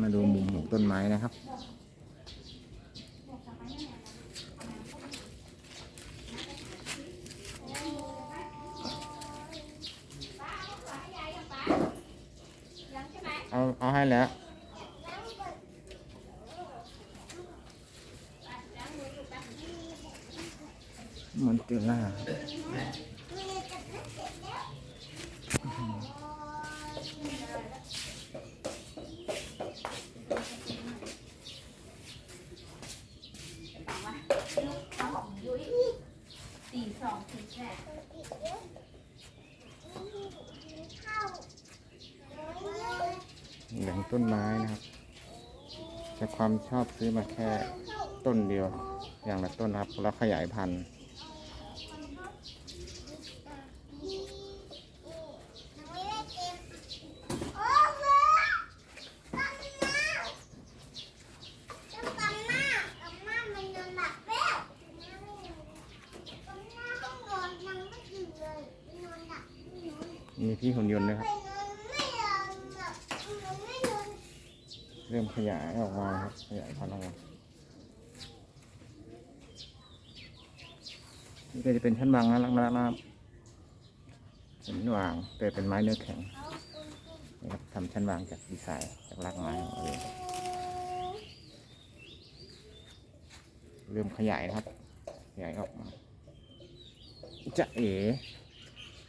มาดูมุมของต้นไม้นะครับ เอาเอาให้แล้วมันเตล่า สี่สองสี่แปดเหลืองต้นไม้นะครับจะความชอบซื้อมาแค่ต้นเดียว อย่างละต้นนะครับ แล้วขยายพันธุ์ มีพี่หุ่นยนต์ด้วยครับ เริ่มขยายออกมาครับ ขยายพันธุ์ออกมานี่ก็จะเป็นชั้นวางนะลักษณะชั้นวางแต่เป็นไม้เนื้อแข็งนะครับทำชั้นวางจากดีไซน์จากรากไม้เอาเองเริ่มขยายนะครับขยายออกมาจะเอ๋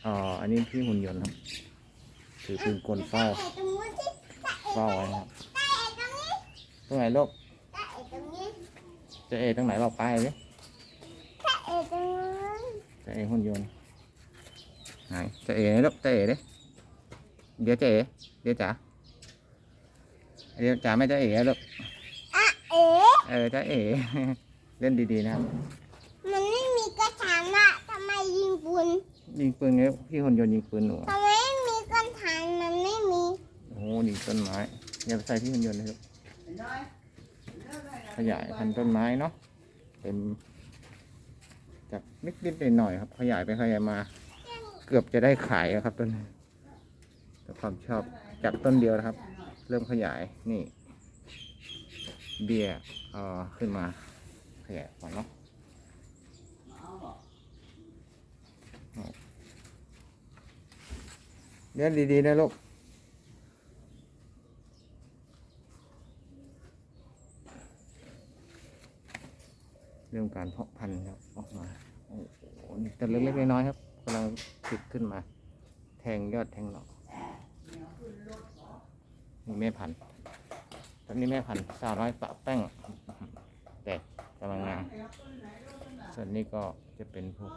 อ๋อ อันนี้พี่หุ่นยนต์ครับ ถือปืนกลเฝ้า เฝ้าไว้นะครับตรงไหนลูกจะเอ๋ตรงไหนบอกไปเลยจะเอ๋หุ่นยนต์ไหนจะเอ๋ลูกจะเอ๋ดิเดี๋ยวจะเอ๋เดี๋ยวจ๋าเดี๋ยวจ๋าไม่จะเอ๋ลูกเออจะเอ๋เล่นดีๆนะครับ มันไม่มีกระถางอะทำไมยิง ปืนยิงปืนไงพี่หุ่นยนต์ยิงปืนหนูทำไมไม่มีกระถางมันไม่มีโอ้โหนี่ต้นไม้อย่าไปใส่พี่หุ่นยนต์เลยลูกขยายพันธุ์ต้นไม้เนาะเป็นจากนิดๆหน่อยๆครับ ขยายไปขยายมา เกือบจะได้ขายแล้วครับต้นนี้แต่ความชอบจากต้นเดียวนะครับ เริ่มขยายนี่ เบี้ยเอ่อขึ้นมาขยายก่อนเนาะ เลี้ยงดีๆนะลูกเรื่องการเพาะพันธุ์ครับออกมาโอ้โหนี่แต่เล็กๆน้อยๆครับกำลังติดขึ้นมา แทงยอดแทงหน่อนี่แม่พันธุ์ตอนนี้แม่พันธุ์สาวน้อยปะแป้ง แต่กำลังงามส่วนนี้ก็จะเป็นพวก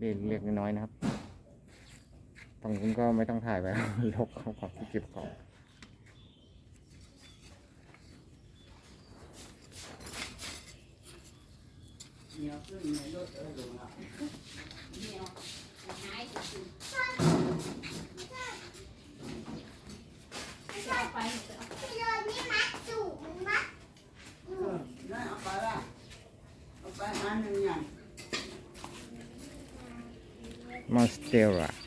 เอ่อเล็กๆน้อยๆนะครับตรงนี้ก็ไม่ต้องถ่ายไปลกเขาของที่เก็บของเอาไป พี่โดนนี่มัดจูบมันมัด นั่นเอาไปละ เ